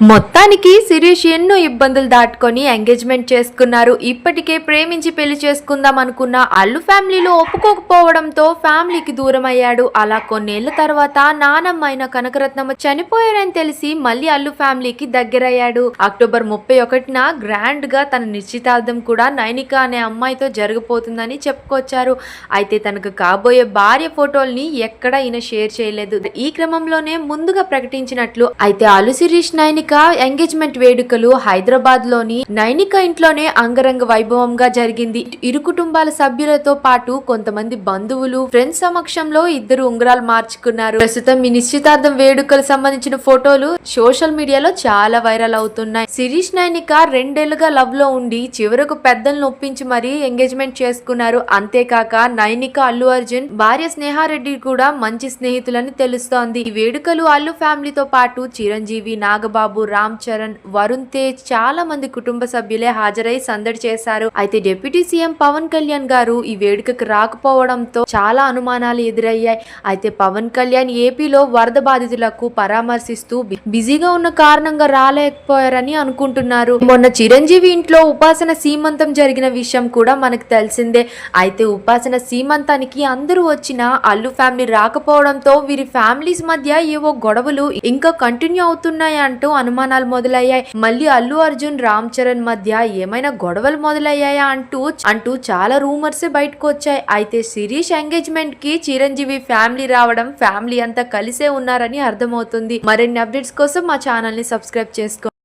మొత్తానికి శిరీష్ ఎన్నో ఇబ్బందులు దాటుకొని ఎంగేజ్మెంట్ చేసుకున్నారు. ఇప్పటికే ప్రేమించి పెళ్ళి చేసుకుందాం అనుకున్న అల్లు ఫ్యామిలీలో ఒప్పుకోకపోవడంతో ఫ్యామిలీకి దూరం అయ్యాడు అలా కొన్నేళ్ళ తర్వాత నానమ్మ అయిన కనకరత్నమ్మ చనిపోయారని తెలిసి మళ్ళీ అల్లు ఫ్యామిలీకి దగ్గరయ్యాడు. అక్టోబర్ ముప్పై ఒకటిన గ్రాండ్గా తన నిశ్చితార్థం కూడా నైనిక అనే అమ్మాయితో జరగబోతుందని చెప్పుకొచ్చారు. అయితే తనకు కాబోయే భార్య ఫోటోల్ని ఎక్కడ ఈయన షేర్ చేయలేదు. ఈ క్రమంలోనే ముందుగా ప్రకటించినట్లు అయితే అల్లు శిరీష్ నైనిక ఎంగేజ్మెంట్ వేడుకలు హైదరాబాద్లోని నైనిక ఇంట్లోనే అంగరంగ వైభవంగా జరిగింది. ఇరు కుటుంబాల సభ్యులతో పాటు కొంతమంది బంధువులు ఫ్రెండ్స్ సమక్షంలో ఇద్దరు ఉంగరాలు మార్చుకున్నారు. ప్రస్తుతం ఈ నిశ్చితార్థం వేడుకలు సంబంధించిన ఫోటోలు సోషల్ మీడియాలో చాలా వైరల్ అవుతున్నాయి. శిరీష్ నైనిక రెండేళ్ళుగా లవ్లో ఉండి చివరకు పెద్దలను ఒప్పించి మరీ ఎంగేజ్మెంట్ చేసుకున్నారు. అంతేకాక నైనిక అల్లు అర్జున్ భార్య స్నేహారెడ్డి కూడా మంచి స్నేహితులని తెలుస్తోంది. ఈ వేడుకలు అల్లు ఫ్యామిలీతో పాటు చిరంజీవి నాగబాబు రామ్ చరణ్ వరుణ్ తేజ్ చాలా మంది కుటుంబ సభ్యులే హాజరై సందడి చేశారు. అయితే డిప్యూటీ సీఎం పవన్ కళ్యాణ్ గారు ఈ వేడుకకు రాకపోవడంతో చాలా అనుమానాలు ఎదురయ్యాయి. అయితే పవన్ కళ్యాణ్ ఏపీలో వరద బాధితులకు పరామర్శిస్తూ బిజీగా ఉన్న కారణంగా రాలేకపోయారని అనుకుంటున్నారు. మొన్న చిరంజీవి ఇంట్లో ఉపాసన సీమంతం జరిగిన విషయం కూడా మనకు తెలిసిందే. అయితే ఉపాసన సీమంతానికి అందరూ వచ్చిన అల్లు ఫ్యామిలీ రాకపోవడంతో వీరి ఫ్యామిలీస్ మధ్య ఏవో గొడవలు ఇంకా కంటిన్యూ అవుతున్నాయంటూ అను అనుమానాలు మొదలయ్యాయి. మళ్ళీ అల్లు అర్జున్ రామ్ చరణ్ మధ్య ఏమైనా గొడవలు మొదలయ్యాయా అంటూ అంటూ చాలా రూమర్స్ బయటకు వచ్చాయి. అయితే శిరీష్ ఎంగేజ్మెంట్కి చిరంజీవి ఫ్యామిలీ రావడం ఫ్యామిలీ అంతా కలిసే ఉన్నారని అర్థమవుతుంది. మరిన్ని అప్డేట్స్ కోసం మా ఛానల్ని సబ్స్క్రైబ్ చేసుకోండి